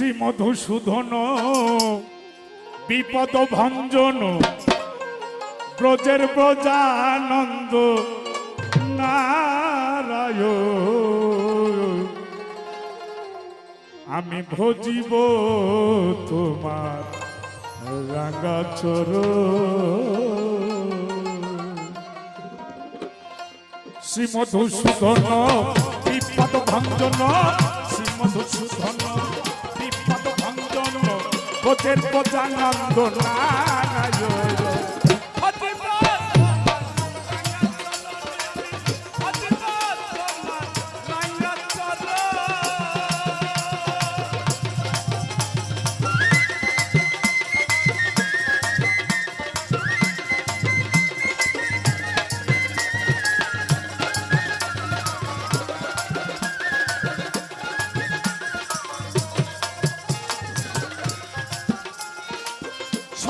শ্রী মধুসূদন, বিপদ ভঞ্জন, ব্রজের ব্রজানন্দ আমি ভজিব তোমার রাগাচর শ্রী মধুসূদন, বিপদ ভঞ্জন, শ্রী মধুসূদন। বোধের প্রজানন্দ নারায়ণ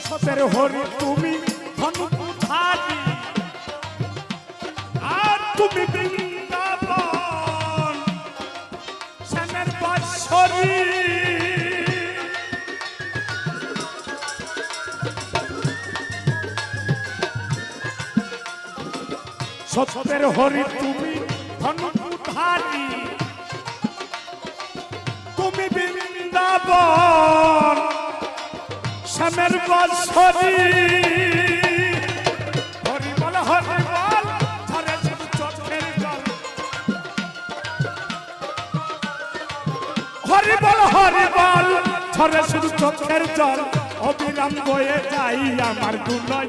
সত্যের হরি তুমি আর তুমি সত্যের হরি তুমি ধনুধারী তুমি বৃন্দাবন শ্যামের বাসরি হরি বল হরি বল ঝরে চোখের জল। হরি বল হরি বল ঝরে শুধু চোখের জল। অবিরাম বয়ে যাই আমার গুণয়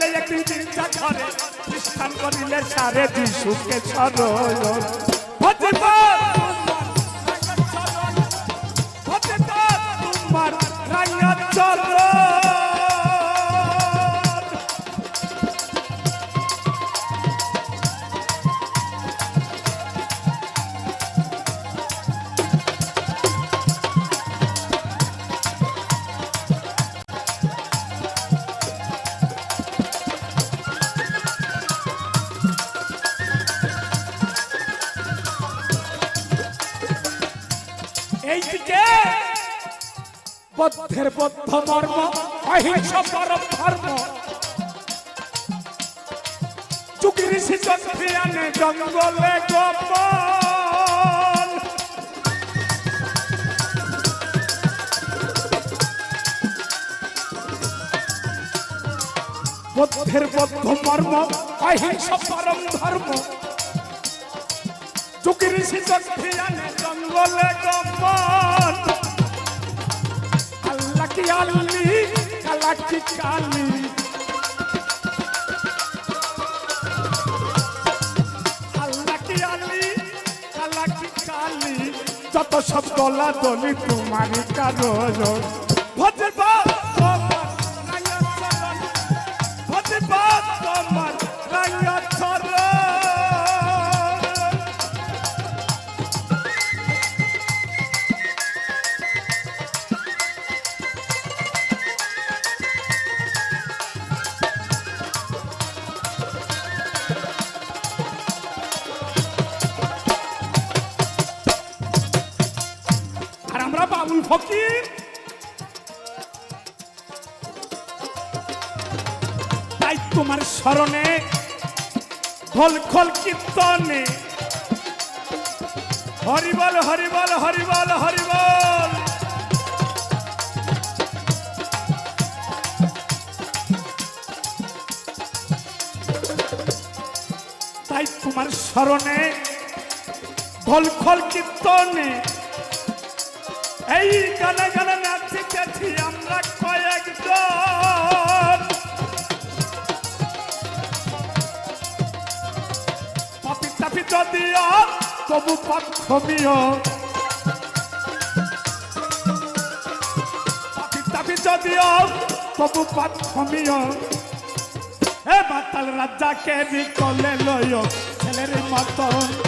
গেলে একদিন গির্জা ঘরে খ্রিস্টান করিলে সারে যিশুকে সরল ভজব এইদিকে বদ্ধের বদ্ধ মর্ম, অহিংস পরম ধর্ম। চুকি ঋষি চন্দ্রিয়ানে জঙ্গলে গোপন বদ্ধের বদ্ধ মর্ম, অহিংস পরম ধর্ম। চুকি ঋষি চন্দ্রিয়ানে জঙ্গলে গোপন আল্লাহ কি আল্লি কালা কি কালি আল্লাহ কি আল্লি কালা কি কালি যত সব দলা দলি তোমারই কারণ ফকির তাই তোমার স্মরণে খোল খোল কীর্তনে। হরিবল হরিবল হরিবল হরিবল। তাই তোমার স্মরণে খোল খোল কীর্তনে। এই গানে গানে নাচি গেছি আমরা কয়েকজন। পাপি তাপি যদিও, তবু পাপ ক্ষমীয় পাপি তাপি যদিও, তবু পাপ ক্ষমীয় হে মাতাল রাজাকে বিকলে লয় ছেলের মতন।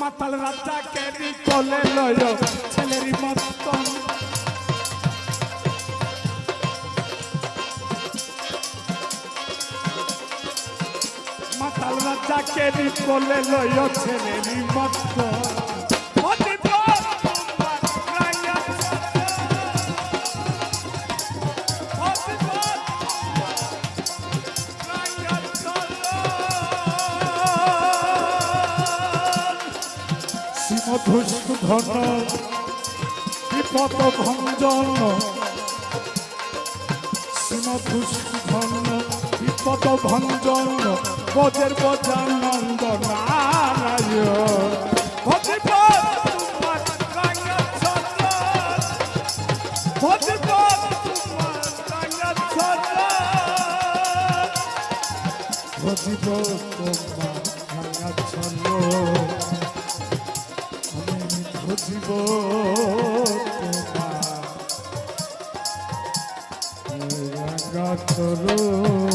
মাতাল রাজাকে বিকলে লয় ছেলের মতন। মাতাল রাজাকে বিকলে লয় ছেলের মতন। শ্রীমধুসূধন বিপদ ভঞ্জন শ্রীমধুসূধন বিপদ ভঞ্জন বজের বজানন্দ নারায়ণ ভজিব তোমার চরণ